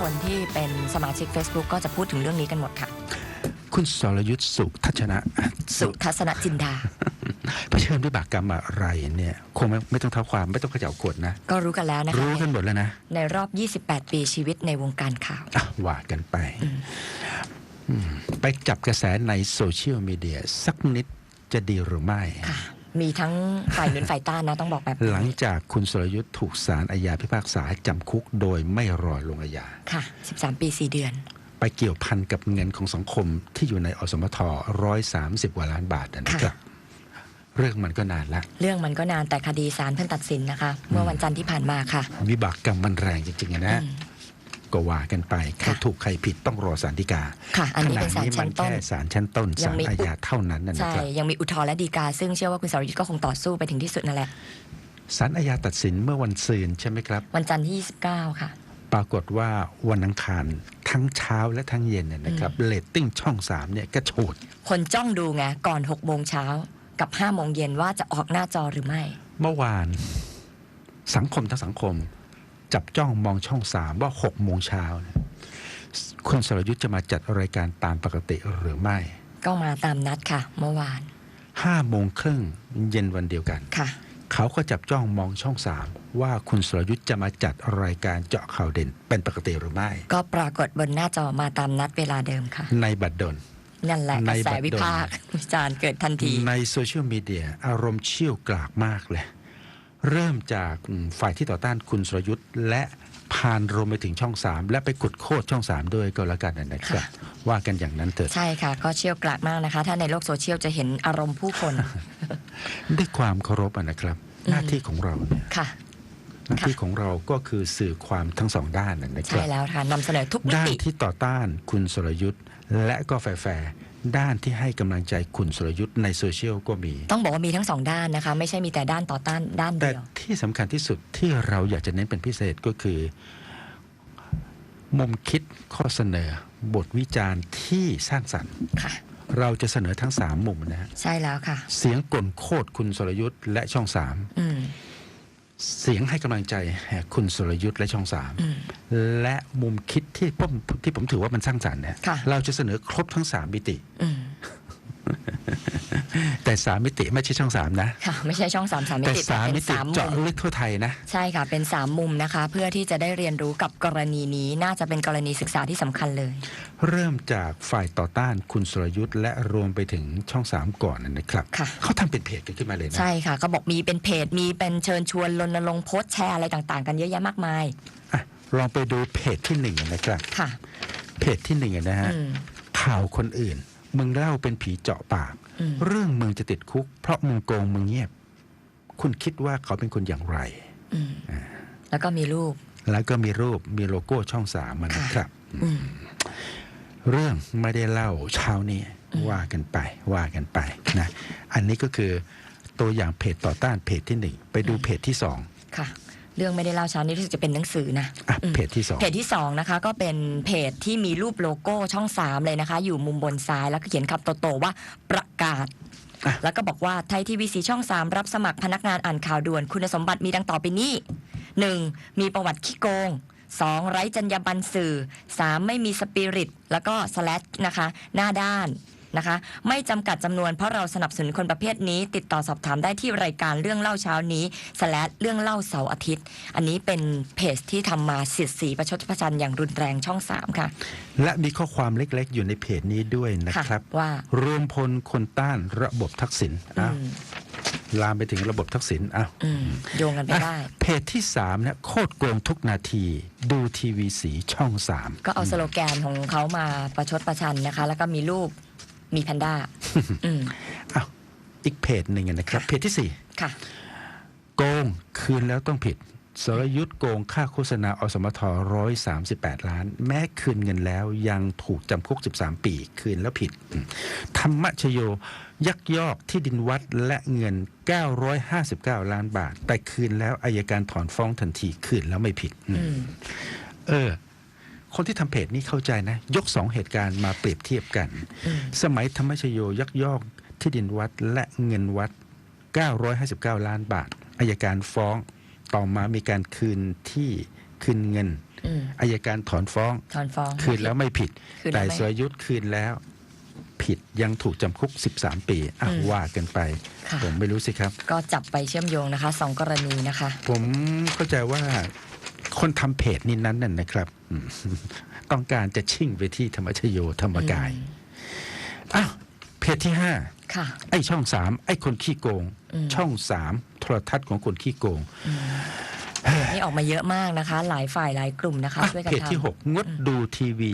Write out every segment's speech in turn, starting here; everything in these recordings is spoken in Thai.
คนที่เป็นสมาชิก Facebook ก็จะพูดถึงเรื่องนี้กันหมดค่ะ คุณสรยุทธ์สุทัชนะสุทัศนจินดาเผชิญวิบากกรรมอะไรเนี่ย คงไม่ไม่ต้องเท้าความไม่ต้องเขย่าขวดนะ ก็รู้กันแล้วนะคะรู้กันหมดแล้วนะ ในรอบ 28 ปีชีวิตในวงการข่าวอะว่ากันไปอืมไปจับกระแสในโซเชียลมีเดียสักนิดจะดีหรือไม่ค่ะ มีทั้งฝ่ายหนุนฝ่ายต้านนะต้องบอกแบบนี้หลังจากคุณสรยุทธ์ถูกศาลอาญาพิพากษาจำคุกโดยไม่รอลงอาญาค่ะ 13 ปี 4 เดือน ไปเกี่ยวพันกับเงินของสังคมที่อยู่ในอสมทร้อยสามสิบกว่าล้านบาทนะครับเรื่องมันก็นานละ เรื่องมันก็นานแต่คดีศาลเพิ่งตัดสินนะคะ เมื่อวันจันทร์ที่ผ่านมาค่ะ วิบากกรรมมันแรงจริงๆอะนะอืม ก็ว่ากันไปใครค่ะถูกใครผิดต้องรอศาลฎีกาค่ะอันนี้เป็นศาลมัชั้นต้นแค่ศาลชั้นต้นยัศางลมีอาญาเท่านั้นนะใช่ครับยังมีอุทธรณ์และฎีกา ซึ่งเชื่อว่าคุณสรยุทธ์ก็คงต่อสู้ไปถึงที่สุดนั่นแหละศาลอาญาตัดสินเมื่อวันซืนใช่ไหมครับ วันจันทร์ที่ 29 ค่ะ ปรากฏว่าวันอังคารทั้งเช้าและทั้งเย็นเนี่ยนะครับเรตติ้งช่องสามเนี่ยก็โฉดคนจ้องดูไงก่อน6โมงเช้ากับ5โมงเย็นว่าจะออกหน้าจอหรือไม่ เมื่อวานสังคมทั้งสังคม จับจ้องมองช่องสามว่าหกโมงเช้าเนี่ยคุณสรยุทธ์จะมาจัดรายการตามปกติหรือไม่ ก็มาตามนัดค่ะ เมื่อวานห้าโมงครึ่งเย็นวันเดียวกันค่ะ เขาก็จับจ้องมองช่องสามว่าคุณสรยุทธ์จะมาจัดรายการเจาะข่าวเด่น เป็นปกติหรือไม่ ก็ปรากฏบนหน้าจอมาตามนัดเวลาเดิมค่ะ ในบัตรดลนั่นแหละกในระแสบัตรดลวิพากษ์วิจารณ์เกิดทันที ในโซเชียลมีเดียอารมณ์เชี่ยวกรากมากเลย เริ่มจากอืมฝ่ายที่ต่อต้านคุณสรยุทธ์และผ่านรวมไปถึงช่องสามและไปกดโคดช่องสามด้วยก็แล้วกันนะครับค่ะว่ากันอย่างนั้นเถอะใช่ค่ะ ก็เชี่ยวกรากมากนะคะ ถ้าในโลกโซเชียลจะเห็นอารมณ์ผู้คน ด้วยความเคารพอะนะครับ หน้าที่ของเราเนี่ยค่ะ หน้าที่ของเราก็คือสื่อความทั้งสองด้านนะคใช่รับแล้วค่ะนำเสนอทุกมิด้านติที่ต่อต้านคุณสรยุทธ์และก็แฟร์ๆด้านที่ให้กำลังใจคุณสรยุทธ์ในโซเชียลก็มี ต้องบอกว่ามีทั้งสองด้านนะคะ ไม่ใช่มีแต่ด้านต่อต้านด้านแต่เดียวที่สำคัญที่สุดที่เราอยากจะเน้นเป็นพิเศษก็คือ มุมคิดข้อเสนอบทวิจารณ์ที่สร้างสรรค์ค่ะเราจะเสนอทั้งสามมุมนะฮะใช่แล้วค่ะ เสียงกลโคดคุณสรยุทธ์และช่องสามอืม เสียงให้กำลังใจคุณสรยุทธ์และช่องสามอืมและมุมคิดที่ผมที่ผมถือว่ามันสร้างสรรค์เนี่ยค่ะเราจะเสนอครบทั้งสามมิติอืม แต่สามมิติไม่ใช่ช่องสามนะค่ะไม่ใช่ช่องสามสามมิแต่ติสามแต่มิเป็นติสามมุเจาะมลึกทั่วไทยนะ ใช่ค่ะเป็นสามมุมนะคะ เพื่อที่จะได้เรียนรู้กับกรณีนี้น่าจะเป็นกรณีศึกษาที่สำคัญเลย เริ่มจากฝ่ายต่อต้านคุณสรยุทธ์และรวมไปถึงช่องสามก่อนนะครับค่ะเขาทำเป็นเพจกันขึ้นมาเลยนะใช่ค่ะก็บอกมีเป็นเพจมีเป็นเชิญชวนรณรงค์โพสต์แชร์อะไรต่างๆ กันเยอะแยะมากมายอะลองไปดูเพจที่หนึ่งนะครับค่ะเพจที่หนึ่งนะฮะอืมข่าวคนอื่น มึงเล่าเป็นผีเจาะปากอืมเรื่องมึงจะติดคุก เพราะมึงโกงมึงเงียบ คุณคิดว่าเขาเป็นคนอย่างไรอืมแล้วก็มีรูป แล้วก็มีรูปมีโลโก้ช่องสามมานะครับอืมเรื่องไม่ได้เล่าเช้านี้อืมว่ากันไปว่ากันไปนะอันนี้ก็คือตัวอย่างเพจต่อต้านเพจที่หนึ่งไปดูเพจที่สองค่ะ เรื่องไม่ได้เล่าเช้านี้รู้สึกจะเป็นหนังสือนะอะอืม เพจที่สองเพจที่สองนะคะ ก็เป็นเพจที่มีรูปโลโก้ช่องสามเลยนะคะ อยู่มุมบนซ้ายแล้วก็เขียนคำโตๆว่าประกาศอะแล้วก็บอกว่าไทยทีวีสีช่อง 3 รับสมัครพนักงานอ่านข่าวด่วน คุณสมบัติมีดังต่อไปนี้ 1. มีประวัติขี้โกง 2. ไร้จรรยาบรรณสื่อ 3. ไม่มีสปิริต แล้วก็สแลชนะคะ หน้าด้าน นะคะ ไม่จำกัดจำนวนเพราะเราสนับสนุนคนประเภทนี้ ติดต่อสอบถามได้ที่รายการเรื่องเล่าเช้านี้สแลชเรื่องเล่าเสาร์อาทิตย์ อันนี้เป็นเพจที่ทำมาเสียดสีประชดประชันอย่างรุนแรงช่อง3ค่ะ และมีข้อความเล็กๆ อยู่ในเพจนี้ด้วยนะค่ะครับ ว่ารวมพลคนต้านระบบทักษิณอือ้าวมลามไปถึงระบบทักษิณอ้าวอืมโยงกันไปได้ เพจที่สามนะโคตรโกงทุกนาที ดูทีวีสีช่องสามก็เอาสโลแกนของเขามาประชดประชันนะคะ แล้วก็มีรูป มีแพนด้าอืมอ้าวอีกเพจหนึ่งนะครับ เพจที่สี่ค่ะ โกงคืนแล้วต้องผิดสรยุทธ์โกงค่าโฆษณาอสมทร้อยสามสิบแปดล้าน แม้คืนเงินแล้วยังถูกจำคุก13ปี คืนแล้วผิดอืมธรรมชโย ยักยอกที่ดินวัดและเงิน959ล้านบาท แต่คืนแล้วอายการถอนฟ้องทันที คืนแล้วไม่ผิดอืมอืมเออ คนที่ทำเพจนี้เข้าใจนะ ยกสองเหตุการณ์มาเปรียบเทียบกันอืมสมัยธรรมชโยยักยอกที่ดินวัดและเงินวัด 959 ล้านบาทอายการฟ้องต่อมามีการคืนที่คืนเงินอืมอายการถอนฟ้องถอนฟ้องคืนแล้วไม่ผิดคืนแล้วแต่ไม่สรยุทธ์คืนแล้วผิดยังถูกจำคุก 13 ปีอะอืมว่ากันไปค่ะผมไม่รู้สิครับ ก็จับไปเชื่อมโยงนะคะสองกรณีนะคะ ผมเข้าใจว่า คนทำเพจนี้นั้นน่ะนะครับอืมต้องการจะชิ่งไปที่ธรรมชโยธรรมกายอืมอ้าวเพจที่ห้าค่ะไอ้ช่องสามไอ้คนขี้โกงอืมช่องสามโทรทัศน์ของคนขี้โกงนี่ออกมาเยอะมากนะคะ หลายฝ่ายหลายกลุ่มนะคะอะช่วยกันเพจที่ทำหกงดดูทีวี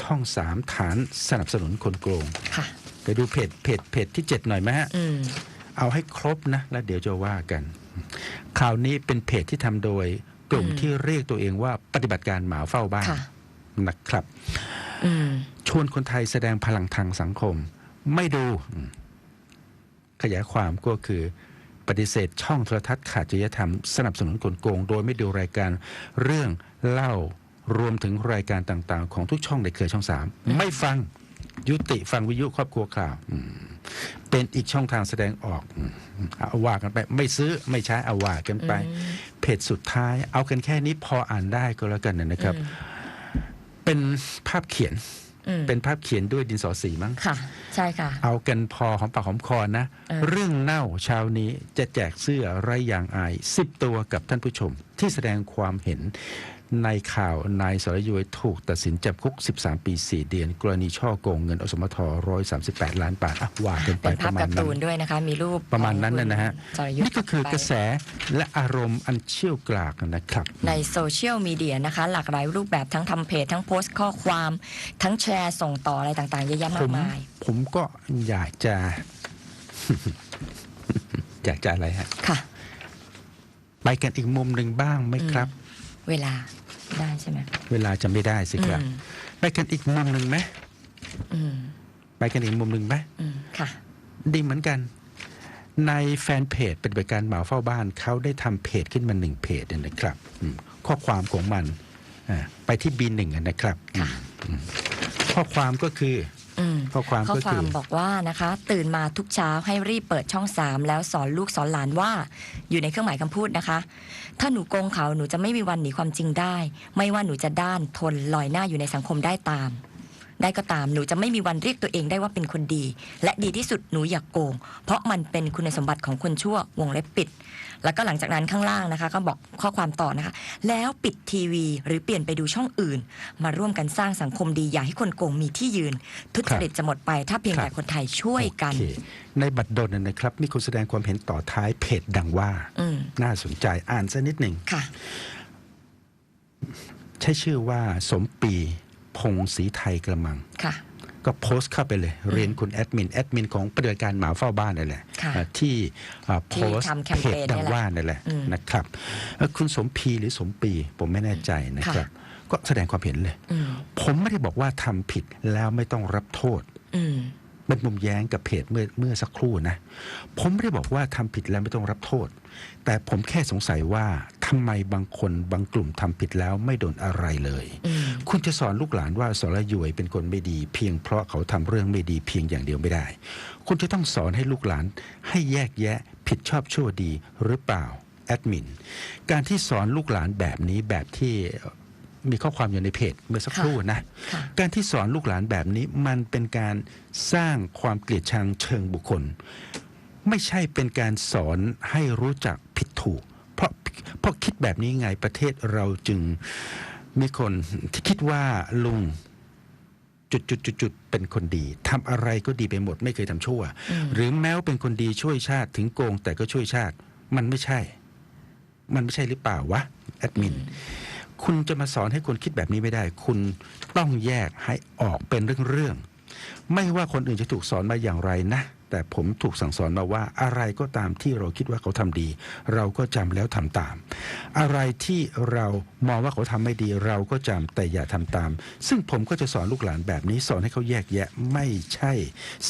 ช่องสามฐานสนับสนุนคนโกงค่ะไปดูเพจเพจเพจที่เจ็ดหน่อยไหมฮะอืมเอาให้ครบนะ แล้วเดี๋ยวจะว่ากันข่าวนี้เป็นเพจที่ทำโดย กลุ่มอืมที่เรียกตัวเองว่าปฏิบัติการหมาเฝ้าบ้านค่ะนะครับอืมชวนคนไทยแสดงพลังทางสังคม ไม่ดูอืมขยายความก็คือปฏิเสธช่องโทรทัศน์ขาดจริยธรรมสนับสนุนกลโกง โดยไม่ดูรายการเรื่องเล่ารวมถึงรายการต่างๆ ของทุกช่องในเครือช่องสามไม่ฟังยุติฟังวิทยุครอบครัวข่าวอืมเป็นอีกช่องทางแสดงออกอืมเอาว่ากันไป ไม่ซื้อไม่ใช้เอาว่ากันไปอืม เพจสุดท้าย เอากันแค่นี้พออ่านได้ก็แล้วกันนะครับอืมเป็นภาพเขียนอืมเป็นภาพเขียนด้วยดินสอสีมั้งค่ะ ใช่ค่ะ เอากันพอหอมปากหอมคอนะเออเรื่องเน่าเช้านี้จะแจกเสื้อไร้อย่างอายสิบตัวกับท่านผู้ชมที่แสดงความเห็นในข่าวนายสรยุทธ์ถูกตัดสินจำคุก 13 ปี 4 เดือน กรณีช่อโกงเงินอสมท138 ล้านบาทอะว่ากันไปเป็นปภาพระมาการ์ณนั้ตูนนด้วยนะคะมีรูปประมาณนั้นน่ะนะฮะของคุณสรยุทธ์นี่ก็คือกระแสไปและอารมณ์อันเชี่ยวกรากนะครับ ในโซเชียลมีเดียนะคะ หลากหลายรูปแบบทั้งทำเพจ ทั้งโพสต์ข้อความทั้งแชร์ส่งต่ออะไรต่างๆเยอะแยะผมามกมาย ผมก็อยากจะ อยากจะอะไรฮะค่ะ ไปกันอีกมุมหนึ่งบ้างไหมครับ เวลาได้ใช่ไหมเวลาจะไม่ได้สิครับอืมไปกันอีกมุมหนึ่งไหมอืมไปกันอีกมุมหนึ่งไหมอืมค่ะ ดีเหมือนกัน ในแฟนเพจเป็นบริการหมาเฝ้าบ้านเขาได้ทำเพจขึ้นมาหนึ่งเพจเนี่ยนะครับอืมข้อความของมันอ่าไปที่ B1 อะนะครับค่ะอืมข้อความก็คืออืม ข้อความข้อก็ควาคือมบอกว่านะคะ ตื่นมาทุกเช้าให้รีบเปิดช่องสามแล้วสอนลูกสอนหลานว่า อยู่ในเครื่องหมายคำพูดนะคะ ถ้าหนูโกงเขาหนูจะไม่มีวันหนีความจริงได้ ไม่ว่าหนูจะด้านทนลอยหน้าอยู่ในสังคมได้ตาม ได้ก็ตามหนูจะไม่มีวันเรียกตัวเองได้ว่าเป็นคนดี และดีที่สุดหนูอยากโกง เพราะมันเป็นคุณสมบัติของคนชั่ววงเล็บปิด แล้วก็หลังจากนั้นข้างล่างนะคะ ก็บอกข้อความต่อนะคะ แล้วปิดทีวี หรือเปลี่ยนไปดูช่องอื่น มาร่วมกันสร้างสังคมดีอย่าให้คนโกงมีที่ยืน ทุจริตจะหมดไป ถ้าเพียงแต่คนไทยช่วยกันโอเคในบัตรดลนะครับมีคนแสดงความเห็นต่อท้ายเพจดังว่าอืมน่าสนใจอ่านสักนิดหนึ่งค่ะใช้ชื่อว่าสมปีพงศรีไทยกระมังค่ะ ก็โพสต์เข้าไปเลย เรียนคุณแอดมินแอดมินของปฏิบัติการหมาเฝ้าบ้านนั่นแหละค่ะอ่าที่อ่าโพที่สต์ทำแคมเพเปจญดังเนี่ยแหละว่านั่นแหละอืมนะครับเอ่อคุณสมพีหรือสมปีผมไม่แน่ใจนะครับก็แสดงความเห็นเลยอืมผมไม่ได้บอกว่าทำผิดแล้วไม่ต้องรับโทษอืมเป็นมุมแย้งกับเพจเมื่อเมื่อสักครู่นะ ผมไม่ได้บอกว่าทำผิดแล้วไม่ต้องรับโทษ แต่ผมแค่สงสัยว่า ทำไมบางคนบางกลุ่มทำผิดแล้วไม่โดนอะไรเลยอืมคุณจะสอนลูกหลานว่าสรยุยเป็นคนไม่ดี เพียงเพราะเขาทำเรื่องไม่ดีเพียงอย่างเดียวไม่ได้ คุณจะต้องสอนให้ลูกหลาน ให้แยกแยะผิดชอบชั่วดีหรือเปล่าแอดมินการที่สอนลูกหลานแบบนี้แบบที่มีข้อความอยู่ในเพจเมื่อสักครู่นะค่ะการที่สอนลูกหลานแบบนี้มันเป็นการสร้างความเกลียดชังเชิงบุคคล ไม่ใช่เป็นการสอนให้รู้จักผิดถูก เพราะเพราะคิดแบบนี้ไงประเทศเราจึงมีคนที่คิดว่าลุงจุดจุดจุดจุดเป็นคนดีทำอะไรก็ดีไปหมดไม่เคยทำชั่วอืมหรือแม้ว่าเป็นคนดีช่วยชาติถึงโกง แต่ก็ช่วยชาติ มันไม่ใช่ มันไม่ใช่หรือเปล่าวะแอดมินคุณจะมาสอนให้คนคิดแบบนี้ไม่ได้ คุณต้องแยกให้ออกเป็นเรื่องๆไม่ว่าคนอื่นจะถูกสอนมาอย่างไรนะ แต่ผมถูกสั่งสอนมาว่าอะไรก็ตามที่เราคิดว่าเขาทำดี เราก็จำแล้วทำตาม อะไรที่เรามองว่าเขาทำไม่ดี เราก็จำแต่อย่าทำตาม ซึ่งผมก็จะสอนลูกหลานแบบนี้สอนให้เขาแยกแยะไม่ใช่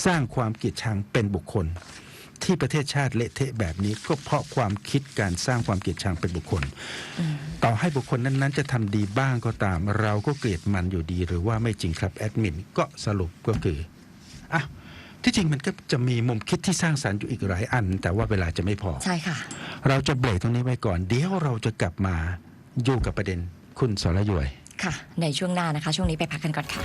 สร้างความเกลียดชังเป็นบุคคล ที่ประเทศชาติเละเทะแบบนี้ก็เพราะความคิดการสร้างความเกลียดชังเป็นบุคคล ต่อให้บุคคลนั้นๆ จะทำดีบ้างก็ตาม เราก็เกลียดมันอยู่ดี หรือว่าไม่จริงครับแอดมินก็สรุปก็คืออะ ที่จริงมันก็จะมีมุมคิดที่สร้างสรรค์อยู่อีกหลายอัน แต่ว่าเวลาจะไม่พอ ใช่ค่ะ เราจะเบรกตรงนี้ไว้ก่อน เดี๋ยวเราจะกลับมาอยู่กับประเด็นคุณสรยุยค่ะ ในช่วงหน้านะคะ ช่วงนี้ไปพักกันก่อนค่ะ